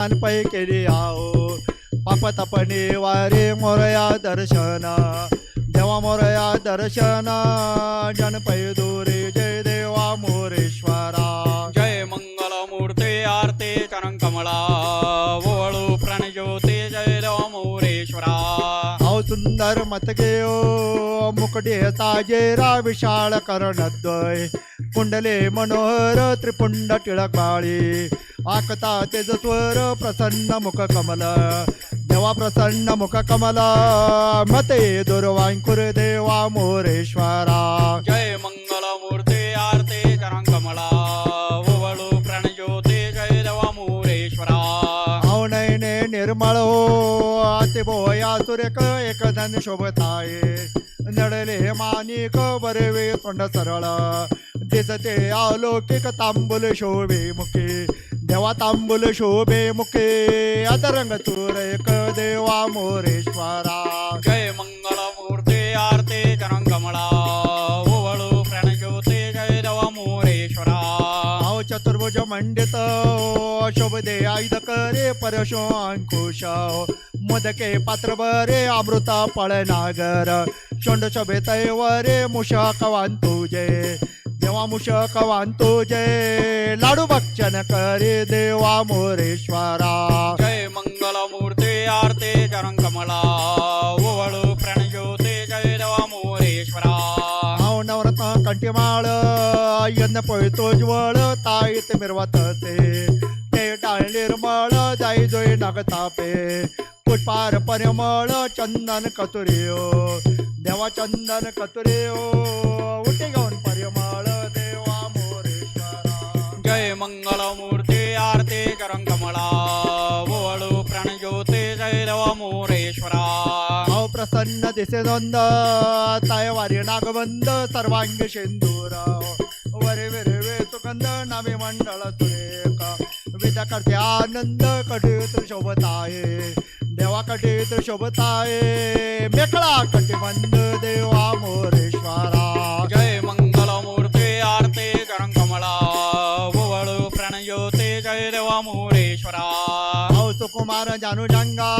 पै केली आओ. पाप तपणे वारे मोरया दर्शन. देवा मोरया दर्शन. जन पै दोरे जय देवा मोरेश्वरा. जय मंगल मूर्ते आरते चरण कमळा ओळू प्रणज्योते जय देव मोरेश्वरा. अहो सुंदर मतगे ओ मुकटे साजेरा विशाळ कर्णद्वय कुंडले मनोहर त्रिपुंड टिळक बाळी आकता तेज स्वर प्रसन्न मुख कमल. देवा प्रसन्न मुख कमल. मते दुर्वांकुर देवा मोरेश्वरा. जय मंगल मूर्ते आरते चरण कमळा ओळू प्रणज्योते जय देव मोरेश्वरा. अहो नयने निर्मळ हो अति बोया सुरेख एकदन शोभताये. नडले मानिक बरवे तोंड सरळ. दिसते अलौकिक तांबुल शोभे मुखे देवा तांबुल शोभे मुखे अदरंग तुरेक देवा मोरेश्वरा. जय मंगल मूर्ते आरते चरण कमळा ओळू प्रणज्योते जय देव मोरेश्वरा. अहो चतुर्भुज मंडित शोभदे आयुध करे परशो अंकुश. मोदके पात्र बरे अमृता पळनागर शोंड शोभे तैवरे मुषक तुझे देवा मुषक तुझे लाडू भक्षण करे देवा मोरेश्वरा। जय मंगल मूर्ते आरते चरण कमळा ओळू प्रणज्योते जय देव मोरेश्वरा। अहो नवरत्न कंठीमाळ यन्न पळतो ज्वळ ताईत मिरवत ते टाळ निर्मळ जाई जोई नगतापे। पुष्पार परिमळ चंदन कतुरियो। देवा चंदन कतुरियो उठे घेऊन परिमळ देवा मोरेश्वरा. जय मंगल मूर्ते आरते चरण कमळा ओळू प्रणज्योते जय देव मोरेश्वरा. प्रसन्न दिसे नंद तायवारी नागबंद सर्वांग शेंदूर वरे वेरे वे सुगंध नामे मंडळ सुरेख. विद करते आनंद कटीत शोभताये. देवा कटीत शोभताये. मेकळा कटिबंद देवा मोरेश्वरा. जय मंगल मूर्ते आरते चरण कमळा ओळू प्रणज्योते जय देव मोरेश्वरा. अहो सुकुमार जानुजंगा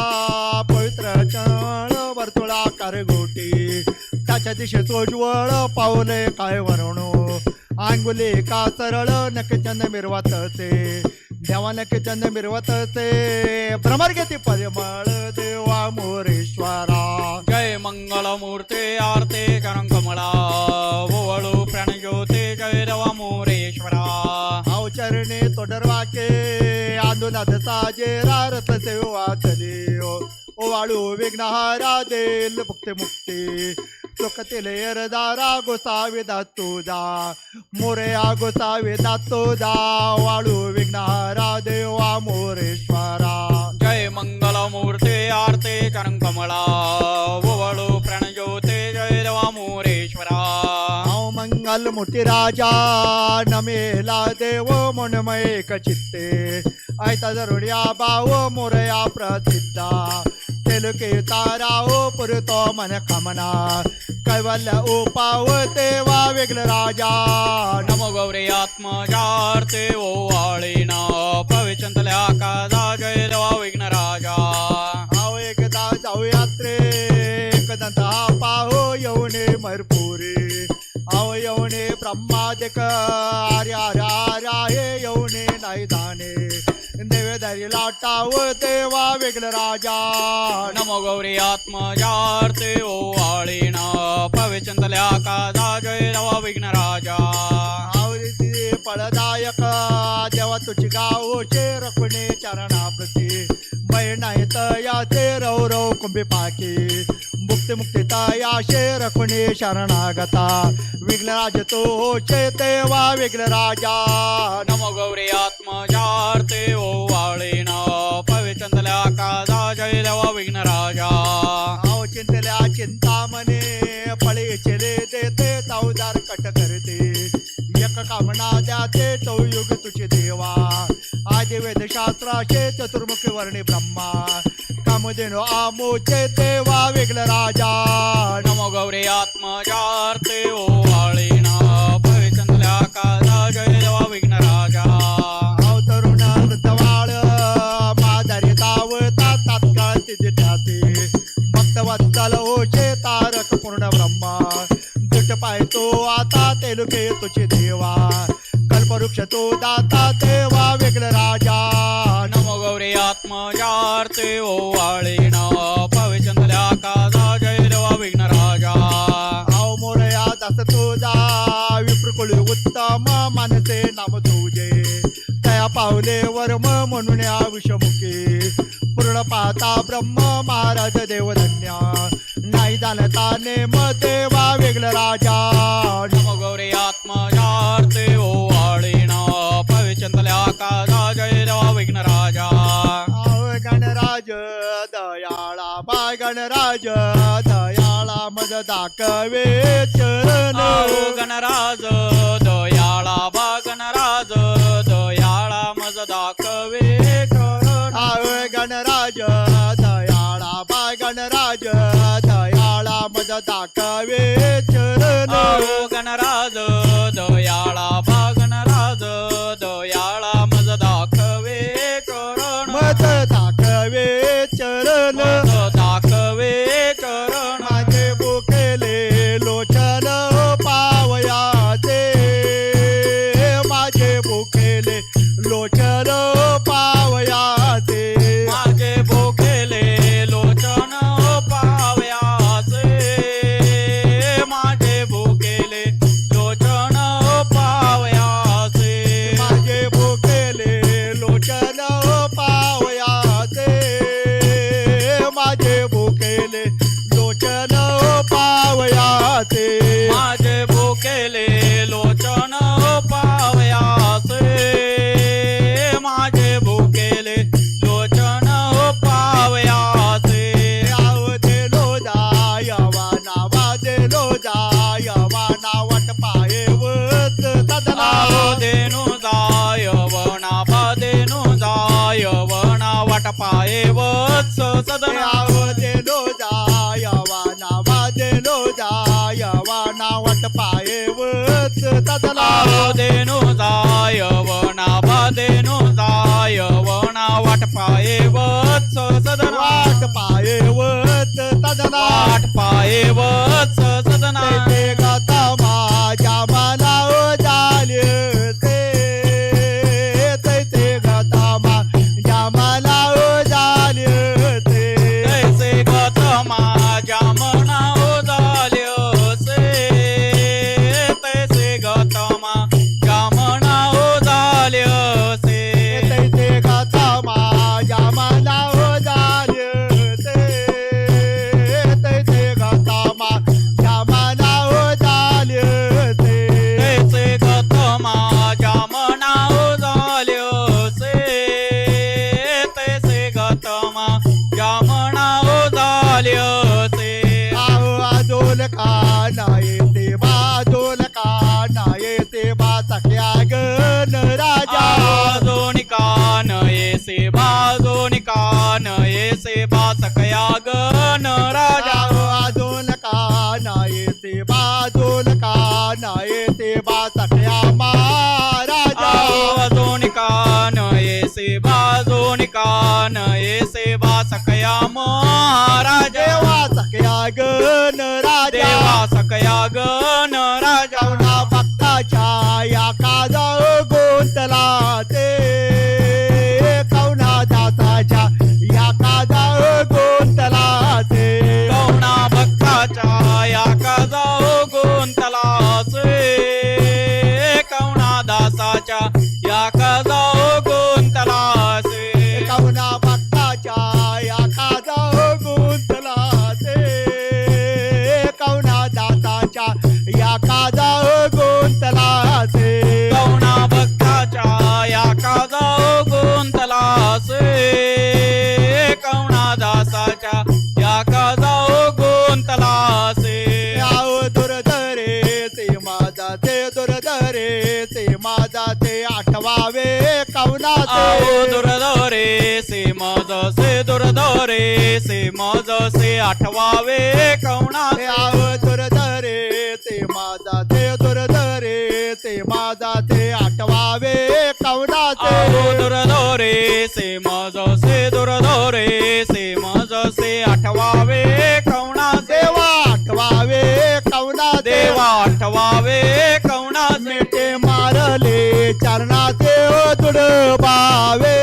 पवित्र चण वर्तुळा करगोटी त्याच्या दिशे सोज्वळ पावले काय वरणू. अंगुली का सरळ नकचंद मिरवत असे देवा नकचंद मिरवत असे भ्रमर घेते परिमळ देवा मोरेश्वरा. जय मंगल मूर्ते आरते चरण कमळा ओळू प्रणज्योते जय देव मोरेश्वरा. अहो चरणे तोडरवाके आंदोलनात साजे रथ सेवा चले ओ वाळू विघ्नहारा देल मुक्ती मुक्ती सुखतील एरदारा गोसावी तुझा. मोरया गोसावी तुझा. वाळू विघ्नहारा देवा मोरेश्वरा. जय मंगल मूर्ते आरते चरण कमळा ओळू प्रणज्योते जय देव मोरेश्वरा. मंगल मूर्ती राजा नमेला देव मनमय चित्ते. ऐता जरुड्या बाव मोरया प्रसिद्धा. तेलुके ताराओ पुरतो मन कमना कैवल्य उपाव देवा वेगळ राजा। नमो गौरी आत्मजार्ते ओ वाळीना पविचंतल्या कादा जय देवा विघ्न राजा। अहो एकदा जाऊ यात्रे एकदंत हा पाहो येऊने मरपुरे। अहो येऊने ब्रह्मादिक आर्या आर्या हे येऊने नाही जाणे देवेदारी लाटाव देवा वेगळ राजा. नमो गौरी आत्मजार्ते ओ आळीना. पवे चंदल्या कादा जय देवा विघ्न राजा. आवृत्ती फळदायक देवा तुझी गावचे रखणे चरणाप्रती महिनाय तयाचे रव रव कुंभी पाकी मुक्ती मुक्ती तयाशे रखणे शरणागता. विघ्नराज तो होचे देवा विघ्न राजा. नमो गौरी आत्मजार्ते ओ वाळीना पविचंतल्या कादा जय देवा विघ्न राजा. चिंतल्या चिंतामने फळे चले देते चौदार कट करते. अनेक कामना द्याचे चौयुग तुझे देवा. आदि वेदशास्त्राचे चतुर्मुखी वर्णी ब्रह्मा. कामधेनु आमोचे देवा वेगळ राजा. नमो गौरे आत्मजार्ते ओ वाळीना. भयचंद्रा काला जय देवा विघ्न राजा. अवतरुण वृद्धवाळ माधारी तावता तात्काळ तिथे जाते. भक्तवत्सल ओचे ता तरुण वृद्धवाळ तालुके तुझे देवा. कल्पवृक्ष तो दाता देवा वेगळ राजा. नमो गौरी आत्मजार्ते ओवाळीण पविचंदल्या काजा जय देवा विघ्न राजा. आव मोरया दास तुझा विप्रकुळ उत्तम मानसे नाम तुझे. तया पावले वर्म म्हणून या विषमुखी. पूर्ण पाहता ब्रह्म महाराज देवधन्य. नाही जाणता नेम देवा वेगळ राजा. नमो गौरी आत्मजार्ते ओवाळीण पविचंदल्या काजा जय देवा विघ्न राजा गणराज दयाळा बाय गणराज दयाळा मज दाखवे चरण. दयाळा चरण. गणराज. पायवत सदना आओ देनु जाय वणा देनु जाय वणा वाट पाये वत्स सदना वाट पायवत सदना वाट पाये वत्स बासकया गण राजा आहो आजोल काना येते बाजोल काना येते बा सख्या महाराजा. बाजोनिकान येसे बाजोनिकान येसे बासकया महाराजा. देवा सख्या गण राजा. देवा सकया गण राजा. भक्ताच्या या काजा गोंतला ते आओ से मज से दुर्धरे से मज से आठवावे कवनाचे याव दुर्धरे ते माझा ते दुर्धरे ते माझा ते आठवावे कवनाचे आओ दुर्धरे से मज से दुर्धरे से मज से आठवावे कवनाचे देवा आठवावे कवनाचे देवा आठवावे कवना चरणाचे दुड बावे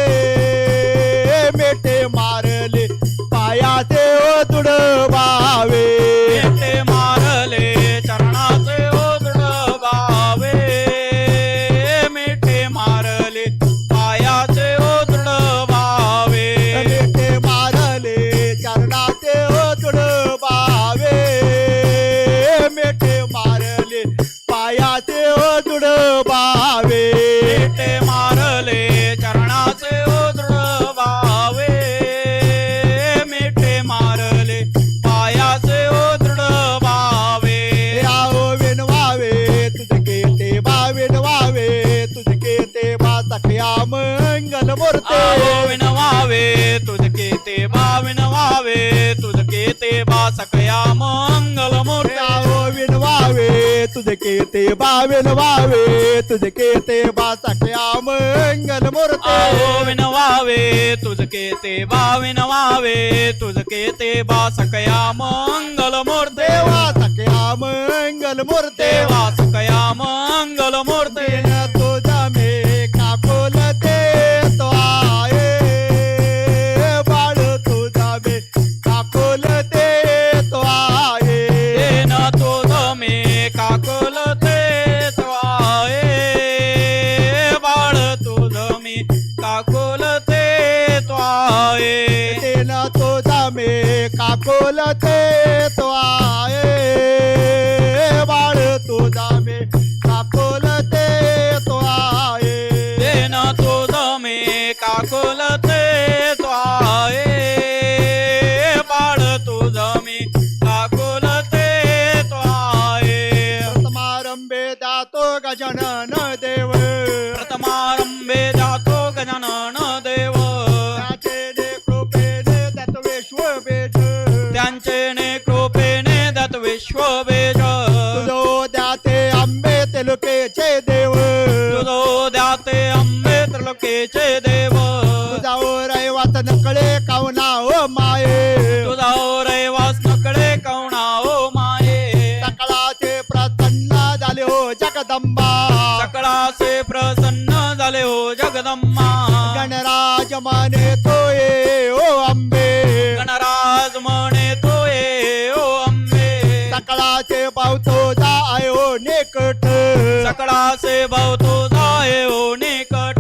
मूर्ते आओ विनवावे तुझके ते बा विनवावे तुझके ते बा सकया मंगल मूर्ती. राव विनवावे तुझके ते बा विनवावे तुझके ते बा सखया मंगल मूर्ते. आओ विनवावे तुझके ते बा विनवावे तुझके ते बा सकया मंगल मूर्ती. देवा सखया मंगल मूर्ते. देवा सकया मंगल मूर्ती. कोला विश्व बेज त्यांचे सकळाचे पावतो जा आयो नेकट. सकळासे भाव तुझा ओ निकट.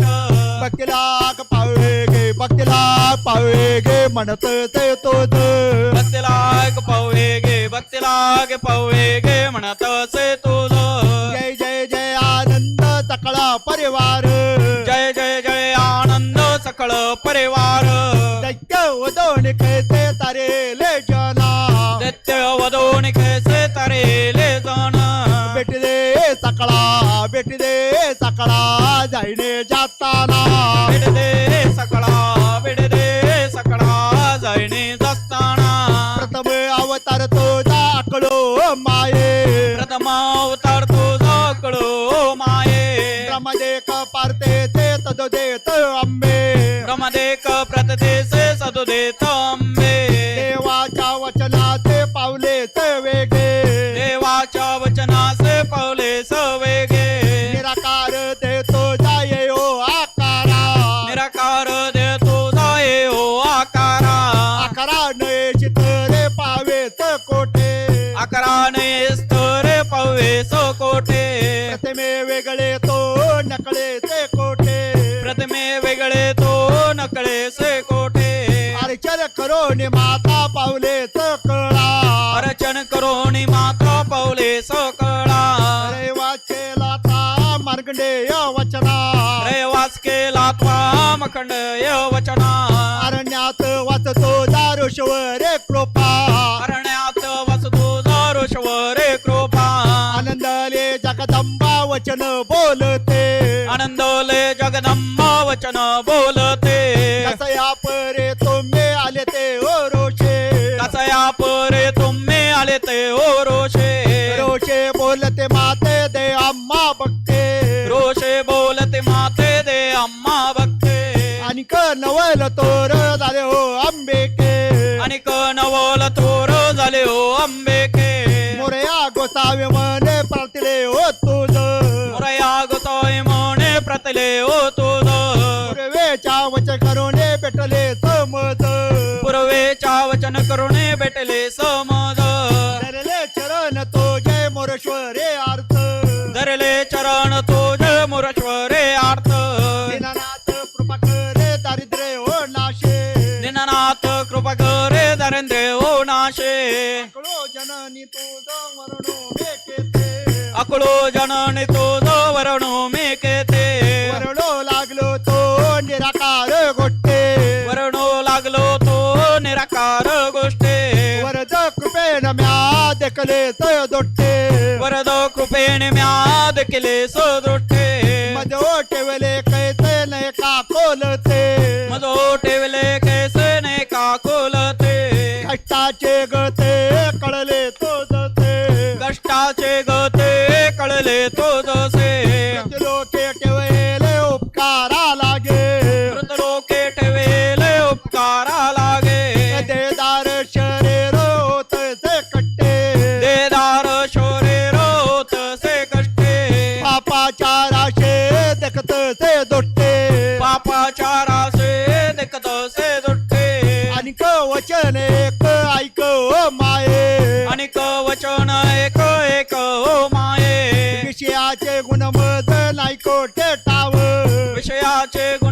बकिलाक पावे गे बकिलाक पावे गे म्हणत ते तोच भक्तीलाग पवे गे भक्तीलाग पवे गे म्हणत असे तुझ जय जय जय आनंद सकळा परिवार. जय जय जय आनंद सकळ परिवार. दैत्य वदोन कैसे तारे ले जना. दैत्य वधोनी कैसे सकळा बेटी दे सकळा जाईने जाताना अर्चन करो नि माता पावले कळा अर्चन करोनी माता पावले सकळा. अरे वाचेला ता मार्गंडेय वचना रेवास केला त्वा मखंड वचना अरण्यात वाचतो दारुश्वरे कृपा अरण्यात वसतो दारुश्वरे कृपा आनंदले जगदंबा वचन बोलते. आनंदले जगदंबा वचन बोलते. कसया आले ते ओ रोषे रोषे बोलते माते दे आम्हा बघते रोषे बोलते माते दे अम्मा बघते आणि क नवल तोर झाले हो आंबेके. आणि नवल थोर झाले हो अंबेके मोरया गोसावे मने प्रार्थले हो तुझ. मोरया गोसाई म्हणे घातले ओ तुझ. पूर्वेच्या वच करुणे पूर्वेच्या वचन करुणे भेटले समज. धरले चरण तो जय मोरेश्वरे अर्थ धरले चरण तुझ मुरेश्वरे अर्थ दीनानाथ कृपा करे दारिद्र्य हो नाशे. दीननाथ कृपा करे दरिंद्रे ओ नाशे. अकळो जननी तुझ मरणो बेकेते अकळो जननी तुझ निराकार गोष्टे. वरद कृपेन म्या देखले तय दोट्टे. वरद कृपेने म्या देखले सदृष्टे. मजो ठेवले कैसे नय का खोलते. मजो ठेवले कैसे ने का खोलते. कष्टाचे गते कळले तो जसे कष्टाचे गते कळले तो जसे पापाच्या रासे देखत से दुट्टे आणि वचन एक ऐक माये. आणि वचन एक एक ओ माये. विषयाचे गुण मज नाही कोठे टाव. विषयाचे गुण